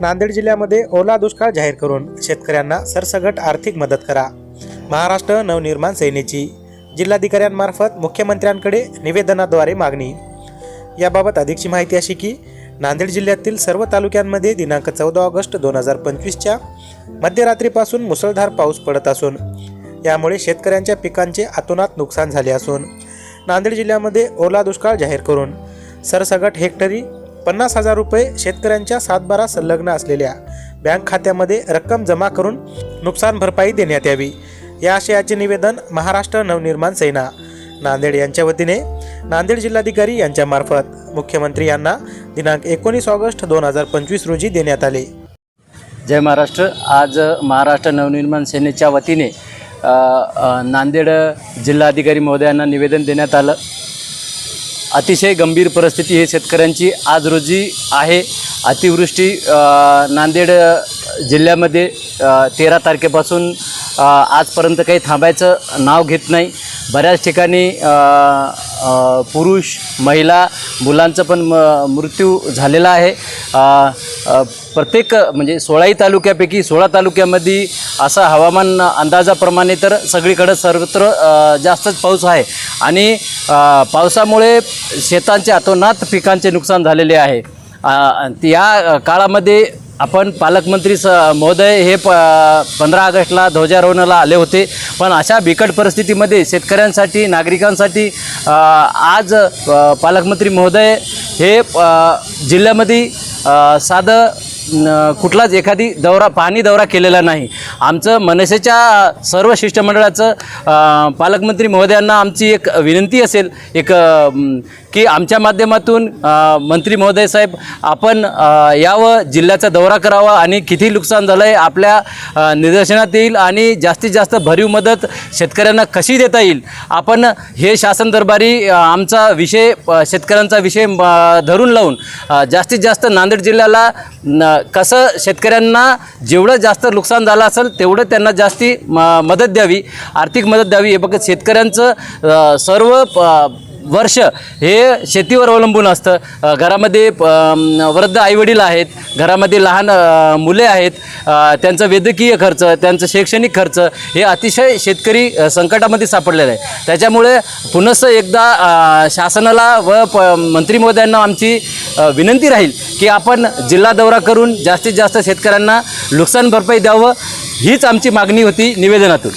नांदेड जिल्ह्यामध्ये ओला दुष्काळ जाहीर करून शेतकऱ्यांना सरसगट आर्थिक मदत करा. महाराष्ट्र नवनिर्माण सेनेची जिल्हाधिकाऱ्यांमार्फत मुख्यमंत्र्यांकडे निवेदनाद्वारे मागणी. याबाबत अधिकची माहिती अशी की नांदेड जिल्ह्यातील सर्व तालुक्यांमध्ये दिनांक चौदा ऑगस्ट दोन हजार पंचवीसच्या मध्यरात्रीपासून मुसळधार पाऊस पडत असून यामुळे शेतकऱ्यांच्या पिकांचे अतोनात नुकसान झाले असून नांदेड जिल्ह्यामध्ये ओला दुष्काळ जाहीर करून सरसगट हेक्टरी पन्नास हजार रुपये शेतकऱ्यांच्या सातबारा संलग्न असलेल्या बँक खात्यामध्ये रक्कम जमा करून नुकसान भरपाई देण्यात यावी. या आशयाचे निवेदन महाराष्ट्र नवनिर्माण सेना. नांदेड यांच्या वतीने नांदेड जिल्हाधिकारी यांच्यामार्फत मुख्यमंत्री यांना दिनांक एकोणीस ऑगस्ट दोन हजार पंचवीस रोजी देण्यात आले. जय महाराष्ट्र. आज महाराष्ट्र नवनिर्माण सेनेच्या वतीने नांदेड जिल्हाधिकारी महोदयांना निवेदन देण्यात आलं. अतिशय गंभीर परिस्थिती ही शेतकऱ्यांची आज रोजी आहे. अतिवृष्टी नांदेड जिल्ह्यामध्ये तेरा तारखेपासून आजपर्यंत काही थांबायचं नाव घेत नाही. बऱ्याच ठिकाणी पुरुष महिला मुलांचं पण म मृत्यू झालेला आहे. प्रत्येक म्हणजे सोळाही तालुक्यापैकी सोळा तालुक्यामध्ये असा हवामान अंदाजाप्रमाणे तर सगळीकडं सर्वत्र जास्तच पाऊस आहे. आणि पावसामुळे शेतांचे अतोनात पिकांचे नुकसान झालेले आहे. या काळामध्ये आपण पालकमंत्री स महोदय हे प पंधरा ऑगस्टला ध्वजारोहणाला आले होते. पण अशा बिकट परिस्थितीमध्ये शेतकऱ्यांसाठी नागरिकांसाठी आज पालकमंत्री महोदय हे जिल्ह्यामध्ये साधं कुठलाच एखादी दौरा पाहणी दौरा केलेला नाही. आमचं मनसेच्या सर्व शिष्टमंडळाचं पालकमंत्री महोदयांना आमची एक विनंती असेल एक की आमच्या माध्यमातून मंत्री महोदय साहेब आपण यावं जिल्ह्याचा दौरा करावा आणि किती नुकसान झालं आहे आपल्या निदर्शनात येईल आणि जास्तीत जास्त भरीव मदत शेतकऱ्यांना कशी देता येईल? आपण हे शासन दरबारी आमचा विषय शेतकऱ्यांचा विषय म, धरून लावून जास्तीत जास्त नांदेड जिल्ह्याला न कसं शेतकऱ्यांना जेवढं जास्त नुकसान झालं असेल तेवढं त्यांना जास्ती म मदत द्यावी आर्थिक मदत द्यावी. हे बघत शेतकऱ्यांचं सर्व प- वर्ष हे शेतीवर अवलंबून असतं. घरामध्ये वृद्ध आईवडील आहेत घरामध्ये लहान मुले आहेत त्यांचं त्यांचा वैद्यकीय खर्च त्यांचं शैक्षणिक खर्च हे अतिशय शेतकरी संकटामध्ये सापडलेलं आहे. त्याच्यामुळे पुनश्च एकदा शासनाला व प मंत्री महोदयांना आमची विनंती राहील की आपण जिल्हा दौरा करून जास्तीत जास्त शेतकऱ्यांना नुकसान भरपाई द्यावं हीच आमची मागणी होती निवेदनातून.